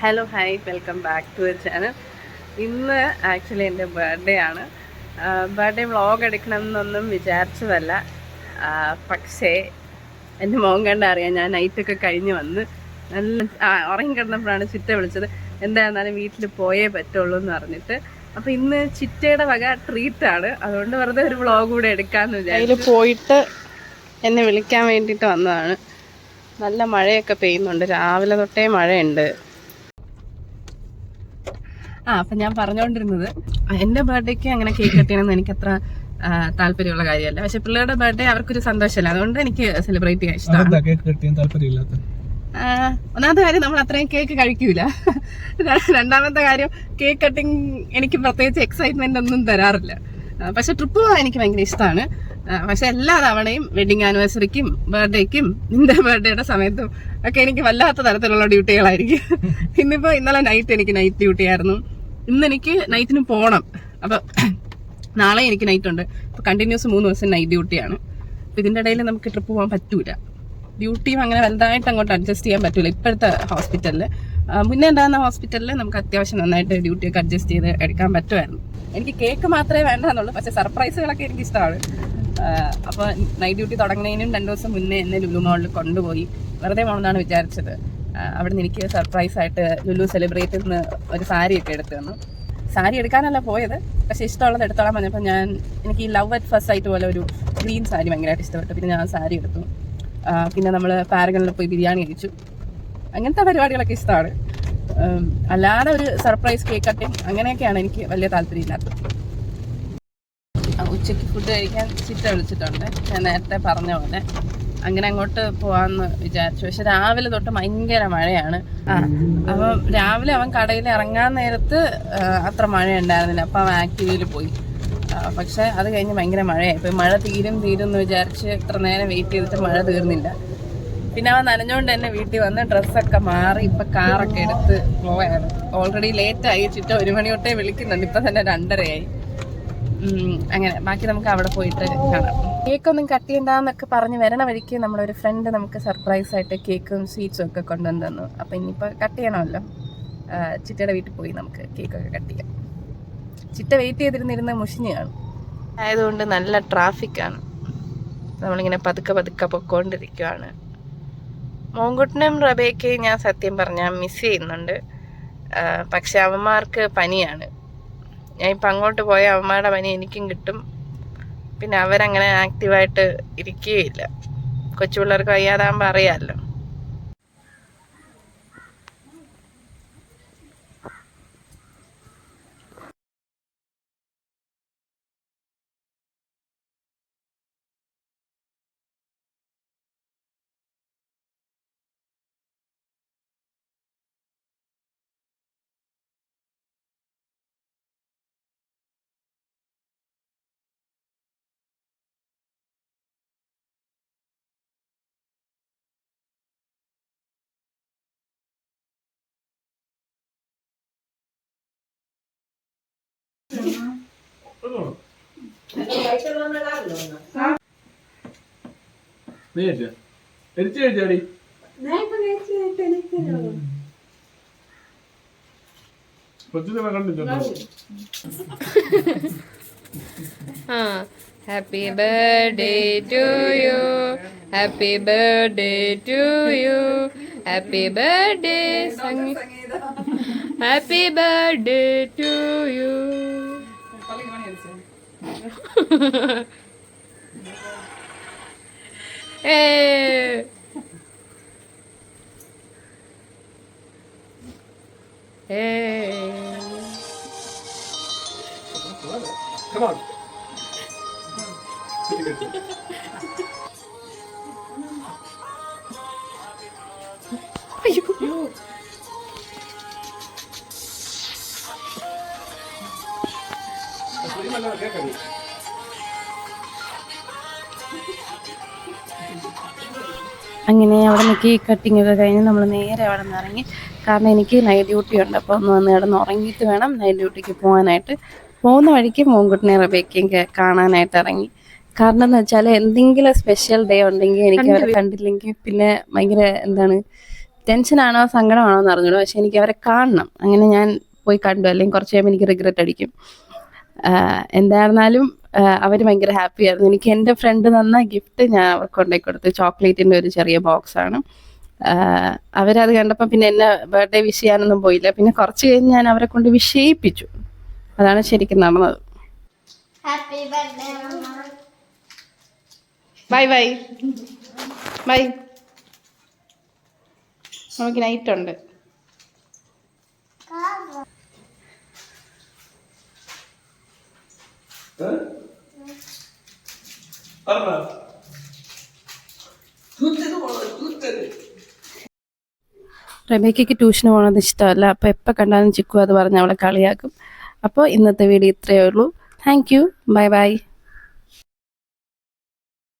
Hello hi welcome back to channel ഇന്ന് actually എന്റെ birthday ആണ്. ബർത്ത്ഡേ വ്ളോഗ് എടുക്കണം എന്നൊന്നും വിചാരിച്ചതല്ല. പക്ഷേ എന്റെ മോൻ കണ്ട അറിയാം ഞാൻ നൈറ്റൊക്കെ കഴിഞ്ഞ് വന്ന് നല്ല ഉറങ്ങി കിടന്നപ്പോഴാണ് ചിറ്റ വിളിച്ചത് എന്തായിരുന്നാലും വീട്ടിൽ പോയേ പറ്റുള്ളൂ എന്ന് പറഞ്ഞിട്ട്. അപ്പോൾ ഇന്ന് ചിറ്റയുടെ വക ട്രീറ്റാണ് അതുകൊണ്ട് വെറുതെ ഒരു വ്ളോഗ് കൂടെ എടുക്കാമെന്ന് വിചാരിച്ചു. പോയിട്ട് എന്നെ വിളിക്കാൻ വേണ്ടിയിട്ട് വന്നതാണ്. നല്ല മഴയൊക്കെ പെയ്യുന്നുണ്ട്. രാവിലെ തൊട്ടേ മഴയുണ്ട്. ആ അപ്പൊ ഞാൻ പറഞ്ഞുകൊണ്ടിരുന്നത് എന്റെ ബർത്ത്ഡേക്ക് അങ്ങനെ കേക്ക് കട്ടിയണമെന്ന് എനിക്ക് അത്ര താല്പര്യമുള്ള കാര്യമല്ല. പക്ഷെ പിള്ളേരുടെ ബർത്ത്ഡേ അവർക്കൊരു സന്തോഷമല്ല? അതുകൊണ്ട് എനിക്ക് സെലിബ്രേറ്റ് ചെയ്യാൻ ഇഷ്ടമാണ്. ഒന്നാമത്തെ കാര്യം നമ്മൾ അത്രയും കേക്ക് കഴിക്കൂല. രണ്ടാമത്തെ കാര്യം കേക്ക് കട്ടിങ് എനിക്ക് പ്രത്യേകിച്ച് എക്സൈറ്റ്മെന്റ് ഒന്നും തരാറില്ല. പക്ഷെ ട്രിപ്പ് പോകാൻ എനിക്ക് ഭയങ്കര ഇഷ്ടമാണ്. പക്ഷെ എല്ലാ തവണയും വെഡിങ് ആനിവേഴ്സറിക്കും ബർത്ത്ഡേക്കും നിന്റെ ബർത്ത്ഡേയുടെ സമയത്തും ഒക്കെ എനിക്ക് വല്ലാത്ത തരത്തിലുള്ള ഡ്യൂട്ടികളായിരിക്കും ഇന്നിപ്പോ ഇന്നലെ നൈറ്റ് എനിക്ക് നൈറ്റ് ഡ്യൂട്ടി ആയിരുന്നു. ഇന്ന് എനിക്ക് നൈറ്റിന് പോകണം അപ്പൊ നാളെ എനിക്ക് നൈറ്റ് ഉണ്ട്. അപ്പൊ കണ്ടിന്യൂസ് മൂന്ന് ദിവസം നൈറ്റ് ഡ്യൂട്ടിയാണ് അപ്പൊ ഇതിന്റെ ഇടയിൽ നമുക്ക് ട്രിപ്പ് പോകാൻ പറ്റൂല. ഡ്യൂട്ടിയും അങ്ങനെ വലുതായിട്ട് അങ്ങോട്ട് അഡ്ജസ്റ്റ് ചെയ്യാൻ പറ്റൂല. ഇപ്പോഴത്തെ ഹോസ്പിറ്റലിൽ മുന്നേ ഉണ്ടാകുന്ന ഹോസ്പിറ്റലിൽ നമുക്ക് അത്യാവശ്യം നന്നായിട്ട് ഡ്യൂട്ടിയൊക്കെ അഡ്ജസ്റ്റ് ചെയ്ത് എടുക്കാൻ പറ്റുമായിരുന്നു. എനിക്ക് കേക്ക് മാത്രമേ വേണ്ടെന്നുള്ളൂ. പക്ഷെ സർപ്രൈസുകളൊക്കെ എനിക്ക് ഇഷ്ടമാണ്. അപ്പോൾ നൈറ്റ് ഡ്യൂട്ടി തുടങ്ങുന്നതിനും രണ്ട് ദിവസം മുന്നേ എന്നെ ലുലു മോളിൽ കൊണ്ടുപോയി. വെറുതെ പോകണമെന്നാണ് വിചാരിച്ചത്. അവിടെ നിന്ന് എനിക്ക് സർപ്രൈസ് ആയിട്ട് ലുലു സെലിബ്രേറ്റിൽ നിന്ന് ഒരു സാരിയൊക്കെ എടുത്തു തന്നു. സാരി എടുക്കാനല്ല പോയത് പക്ഷെ ഇഷ്ടമുള്ളത് എടുത്തോളാൻ പറഞ്ഞപ്പോൾ ഞാൻ എനിക്ക് ഈ ലവ് അറ്റ് ഫസ്റ്റ് ആയിട്ട് പോലെ ഒരു ഗ്രീൻ സാരി ഭയങ്കരമായിട്ട് ഇഷ്ടപ്പെട്ടു. പിന്നെ ഞാൻ സാരി എടുത്തു. പിന്നെ നമ്മൾ പാരഗണിൽ പോയി ബിരിയാണി കഴിച്ചു. അങ്ങനത്തെ പരിപാടികളൊക്കെ ഇഷ്ടമാണ്. അല്ലാതെ ഒരു സർപ്രൈസ് കേക്ക് കട്ടിങ് അങ്ങനെയൊക്കെയാണ് എനിക്ക് വലിയ താല്പര്യമില്ലാത്തത്. ഉച്ചയ്ക്ക് ഫുഡ് കഴിക്കാൻ ചിറ്റ വിളിച്ചിട്ടുണ്ട്. ഞാൻ നേരത്തെ പറഞ്ഞ പോലെ. അങ്ങനെ അങ്ങോട്ട് പോവാന്ന് വിചാരിച്ചു. പക്ഷെ രാവിലെ തൊട്ട് ഭയങ്കര മഴയാണ്. ആ. അപ്പം രാവിലെ അവൻ കടയിൽ ഇറങ്ങാൻ നേരത്ത് അത്ര മഴ ഉണ്ടായിരുന്നില്ല അപ്പം അവൻ ആക്റ്റീവിൽ പോയി. പക്ഷെ അത് കഴിഞ്ഞ് ഭയങ്കര മഴയായി. ഇപ്പം മഴ തീരും തീരും എന്ന് വിചാരിച്ച് ഇത്ര നേരം വെയിറ്റ് ചെയ്തിട്ട് മഴ തീർന്നില്ല. പിന്നെ അവൻ നനഞ്ഞുകൊണ്ട് തന്നെ വീട്ടിൽ വന്ന് ഡ്രസ്സൊക്കെ മാറി ഇപ്പൊ കാറൊക്കെ എടുത്ത് പോവാണ്. ഓൾറെഡി ലേറ്റ് ആയി ചുറ്റ ഒരു മണി തൊട്ടേ വിളിക്കുന്നുണ്ട്. ഇപ്പൊ തന്നെ രണ്ടരയായി. അങ്ങനെ ബാക്കി നമുക്ക് അവിടെ പോയിട്ട് കാണാം. കേക്കൊന്നും കട്ട് ചെയ്യണ്ടെന്നൊക്കെ പറഞ്ഞ് വരണ വഴിക്ക് നമ്മളൊരു ഫ്രണ്ട് നമുക്ക് സർപ്രൈസ് ആയിട്ട് കേക്കും സ്വീറ്റ്സും ഒക്കെ കൊണ്ടുവന്ന് തന്നു. അപ്പൊ ഇനിയിപ്പോൾ കട്ട് ചെയ്യണമല്ലോ. ചിറ്റയുടെ വീട്ടിൽ പോയി നമുക്ക് കേക്കൊക്കെ കട്ട് ചെയ്യാം. ചിറ്റ വെയിറ്റ് ചെയ്തിരുന്നിരുന്ന മുഷിഞ്ഞ് കാണും. ആയതുകൊണ്ട് നല്ല ട്രാഫിക്കാണ് നമ്മളിങ്ങനെ പതുക്കെ പതുക്കെ പൊക്കോണ്ടിരിക്കുവാണ്. മോങ്കുട്ടനും റബേക്കയും ഞാൻ സത്യം പറഞ്ഞാൽ മിസ് ചെയ്യുന്നുണ്ട്. പക്ഷെ അവന്മാർക്ക് പനിയാണ്. ഞാൻ ഇപ്പം അങ്ങോട്ട് പോയ അവന്മാരുടെ പനി എനിക്കും കിട്ടും. പിന്നെ അവരങ്ങനെ ആക്റ്റീവായിട്ട് ഇരിക്കുകയില്ല. കൊച്ചു പിള്ളേർക്ക് വയ്യാതാകുമ്പോൾ അറിയാമല്ലോ എരിച്ചു കഴിച്ചാടി കണ്ടിട്ടുണ്ടോ happy birthday to you. Happy birthday to you. Happy birthday happy birthday to you. 에. 에. Come on. 아이고. അങ്ങനെ അവിടെ നിന്ന് കേക്ക് കട്ടിങ് ഒക്കെ കഴിഞ്ഞ് നമ്മൾ നേരെ അവിടെ നിന്ന് ഇറങ്ങി. കാരണം എനിക്ക് നൈറ്റ് ഡ്യൂട്ടി ഉണ്ട്. അപ്പോൾ ഒന്ന് വന്ന് കിടന്ന് ഉറങ്ങിയിട്ട് വേണം നൈറ്റ് ഡ്യൂട്ടിക്ക് പോകാനായിട്ട്. പോകുന്ന വഴിക്ക് മോൻകുട്ടിനെ റബേക്കും കാണാനായിട്ട് ഇറങ്ങി. കാരണം എന്ന് വെച്ചാൽ എന്തെങ്കിലും സ്പെഷ്യൽ ഡേ ഉണ്ടെങ്കിൽ എനിക്ക് അവരെ കണ്ടില്ലെങ്കിൽ പിന്നെ ഭയങ്കര എന്താണ് ടെൻഷനാണോ സങ്കടമാണോ എന്ന് അറിഞ്ഞോളൂ പക്ഷെ എനിക്ക് അവരെ കാണണം. അങ്ങനെ ഞാൻ പോയി കണ്ടു. അല്ലെങ്കിൽ കുറച്ച് കഴിയുമ്പോൾ എനിക്ക് റിഗ്രറ്റ് അടിക്കും. എന്തായിരുന്നാലും അവർ ഭയങ്കര ഹാപ്പി ആയിരുന്നു. എനിക്ക് എന്റെ ഫ്രണ്ട് തന്ന ഗിഫ്റ്റ് ഞാൻ അവർക്ക് കൊണ്ടുപോയി കൊടുത്തു. ചോക്ലേറ്റിന്റെ ഒരു ചെറിയ ബോക്സാണ് അവരത് കണ്ടപ്പോൾ പിന്നെ എന്നെ ബർത്ത്ഡേ വിഷ് ചെയ്യാനൊന്നും പോയില്ല. പിന്നെ കുറച്ച് കഴിഞ്ഞ് ഞാൻ അവരെ കൊണ്ട് വിഷ് ചെയ്യിപ്പിച്ചു അതാണ് ശരിക്കും നടന്നത്. ബൈ ബൈ ബൈ നമുക്ക് നൈറ്റ് ഉണ്ട്. റബേക്കയ്ക്ക് ട്യൂഷന് പോകണമെന്ന് ഇഷ്ടമല്ല. അപ്പോൾ എപ്പോൾ കണ്ടാലും ചിക്കു അത് പറഞ്ഞ് അവളെ കളിയാക്കും. അപ്പോൾ ഇന്നത്തെ വീഡിയോ ഇത്രയേ ഉള്ളൂ. Thank you bye bye